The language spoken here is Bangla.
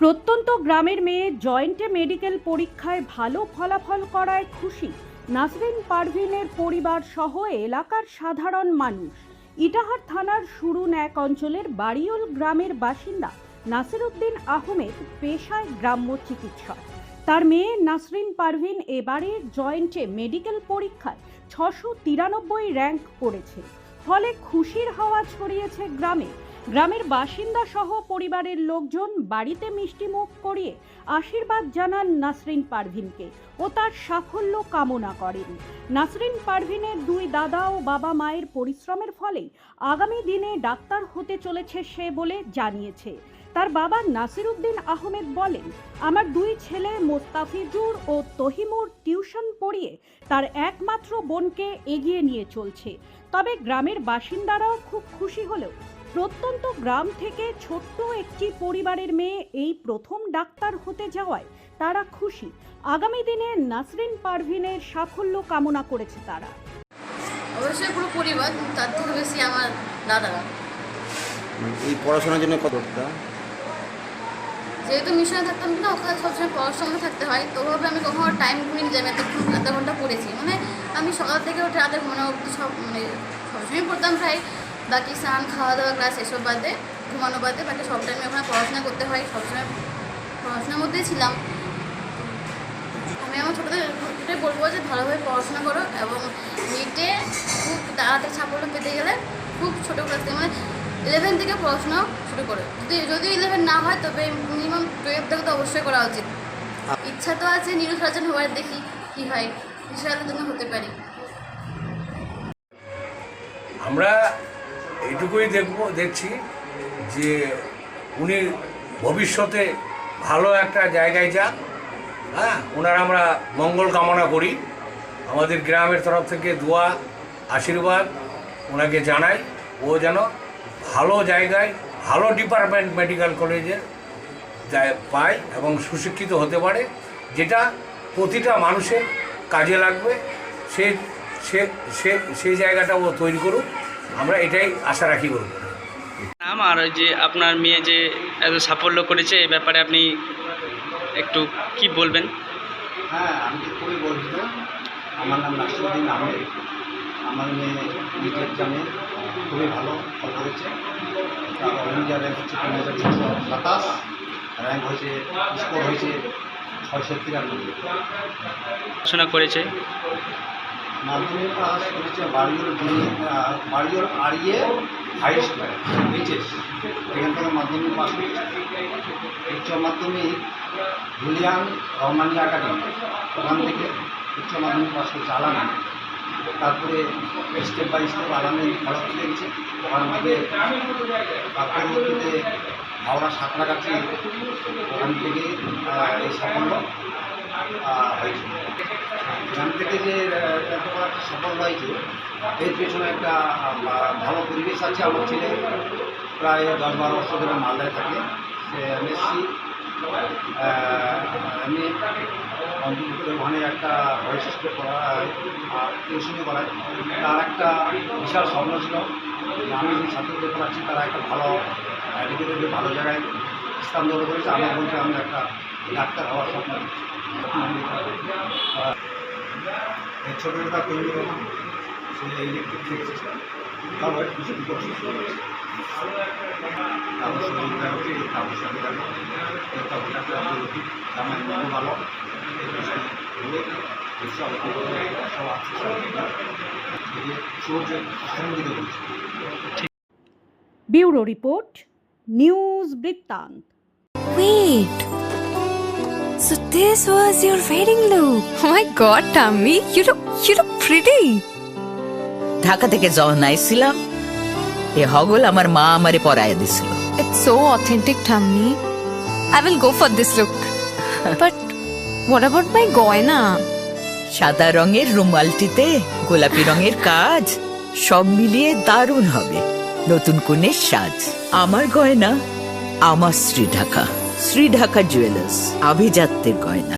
প্রত্যন্ত গ্রামের মেয়ে জয়েন্টে মেডিকেল পরীক্ষায় ভালো ফলাফল করায় খুশি। নাসরিন পারভিনের পরিবার সহ এলাকার সাধারণ মানুষ। ইটাহার থানার সুরুন এক অঞ্চলের বাড়িওল গ্রামের বাসিন্দা নাসিরুদ্দিন আহমেদ পেশায় গ্রাম্য চিকিৎসক। তার মেয়ে নাসরিন পারভিন এবারে জয়েন্টে মেডিকেল পরীক্ষায় ছশো তিরানব্বই র্যাঙ্ক করেছে ফলে খুশির হাওয়া ছড়িয়েছে গ্রামে। গ্রামের বাসিন্দা সহ পরিবারের লোকজন বাড়িতে মিষ্টিমুখ করিয়ে আশীর্বাদ জানান নাসরিন পারভিনকে ও তার সাফল্য কামনা করেন। নাসরিন পারভিনের দুই দাদা ও বাবা মায়ের পরিশ্রমের ফলেই আগামী দিনে ডাক্তার হতে চলেছে সে বলে জানিয়েছে। তার বাবা নাসিরুদ্দিন আহমেদ বলেন, আমার দুই ছেলে মোস্তাফিজুর ও তহিমুর টিউশন পড়িয়ে তার একমাত্র বোনকে এগিয়ে নিয়ে চলছে। তবে গ্রামের বাসিন্দারাও খুব খুশি হলেও প্রত্যন্ত গ্রাম থেকে ছোট্ট একটি পরিবারের মেয়ে এই প্রথম ডাক্তার হতে যাওয়ায় তারা খুশি। আগামী দিনে নাসরিন পারভিনের সাফল্য কামনা করেছে তারা। অবশ্যই পুরো পরিবার তার থেকে বেশি আমার দাদারা এই পড়াশোনার জন্য কতটা? যেহেতু মিশনে থাকতাম না ওখানে সবসময় পড়াশোনা থাকতে হয় তো ওভাবে আমি কখনো টাইম গুণিনি যে আমি এত এত ঘণ্টা পড়েছি। মানে আমি সকাল থেকে উঠে রাতের মনে অবধি সব মানে সবসময় পড়তাম প্রায়। বাকি স্নান খাওয়া দাওয়া ক্লাস এসব বাদে ঘুমানো বাদে বাকি সব টাইমে ওখানে পড়াশোনা করতে হয় সবসময় পড়াশোনার মধ্যেই ছিলাম। আমি আমার ছোটোদের বলব যে ভালোভাবে পড়াশোনা করো এবং নিটে খুব তাড়াতাড়ি সাফল্য পেতে গেলে খুব ছোটো ক্লাস থেকে মানে ইলেভেন থেকে পড়াশোনা শুরু করো। যদি যদি ইলেভেন না হয়, তবে মিনিমাম টুয়েলভ থেকে তো অবশ্যই করা উচিত। ইচ্ছা তো আছে নিউজ সার্জন হওয়ার, দেখি কী হয়। জন্য হতে পারি। আমরা এইটুকুই দেখব, দেখছি যে উনি ভবিষ্যতে ভালো একটা জায়গায় যান হ্যাঁ? ওনার আমরা মঙ্গল কামনা করি। আমাদের গ্রামের তরফ থেকে দোয়া, আশীর্বাদ ওনাকে জানাই। ও যেন ভালো জায়গায়, ভালো ডিপার্টমেন্ট মেডিকেল কলেজের পায় এবং সুশিক্ষিত হতে পারে, যেটা প্রতিটা মানুষের কাজে লাগবে। সে সে সে জায়গাটা ও তৈরি করুক। আমরা এটাই আশা রাখি বলব। নাম আর ওই যে আপনার মেয়ে যে এত সাফল্য করেছে এই ব্যাপারে আপনি একটু কি বলবেন? হ্যাঁ আমি খুবই গর্বিত আমার নাম নাসিরুদ্দিন আহমেদ আমার মেয়ে নিট এক্সামে খুবই ভালো ফল করেছে তার র্যাঙ্ক হচ্ছে তিন হাজার ছশো সাতাশ। র্যাঙ্ক হয়েছে স্কোর হয়েছে ছয়শো তিরানব্বই। পড়াশোনা করেছে? মাধ্যমিক পাস করেছে বাড়িওর বাড়িওর আরিয়ে হাই স্কুল এইচএস এখান থেকে মাধ্যমিক পাস উচ্চ মাধ্যমিক জুলিয়ান রহমানি একাডেমি ওখান থেকে উচ্চ মাধ্যমিক পাস করেছে, আলামে। তারপরে স্টেপ বাই স্টেপ আলামে তুলে গেছে ওখান থেকে পরবর্তীতে হাওড়া সাঁতরাগাছি, ওখান থেকে এই সাফল্য হয়েছে। এখান থেকে যে এত বড় একটা সাফল্য হয়েছে এর পেছনে একটা ভালো পরিবেশ আছে। আমার ছেলে প্রায় দশ বারো বছর ধরে মালদায় থাকে। সে এমএসসি এমএ কমপ্লিট ওখানে একটা ভয়েস স্কুলে আর টিউশনি করায় তার একটা বিশাল স্বপ্ন ছিল আমি যে ছাত্রদের পড়াচ্ছি তারা একটা ভালো এডুকেটেড ভালো জায়গায় স্থান দখল করেছে। আমার বলতে আমি একটা ডাক্তার হওয়ার স্বপ্ন ছোটোটা তৈরি করা সে ইলেকট্রিক দেখেছে তারপরে কিছু করছে তারপর সংগীত হচ্ছে তারপর সংগীত তারপর ডাক্তার আমার খুব ভালো এই বিষয়ে বলে এসব সব আছে সূর্য সংগীত করছে ব্যুরো রিপোর্ট নিউজ বৃত্তান্ত Wait. So this was your wedding look. Oh my god, Tammy, you look you look pretty. Dhaka থেকে যখন আইছিলাম এ হগল আমার মা আমারে পরায় দিছিল It's so authentic, Tammy. I will go for this look. but what about my goina? সাদা রঙের রুমালটিতে গোলাপি রঙের কাজ সব মিলিয়ে দারুণ হবে নতুন কনের সাজ আমার গয়না আমার শ্রী ঢাকা শ্রী ঢাকা জুয়েলার্স আভিজাত্যের গয়না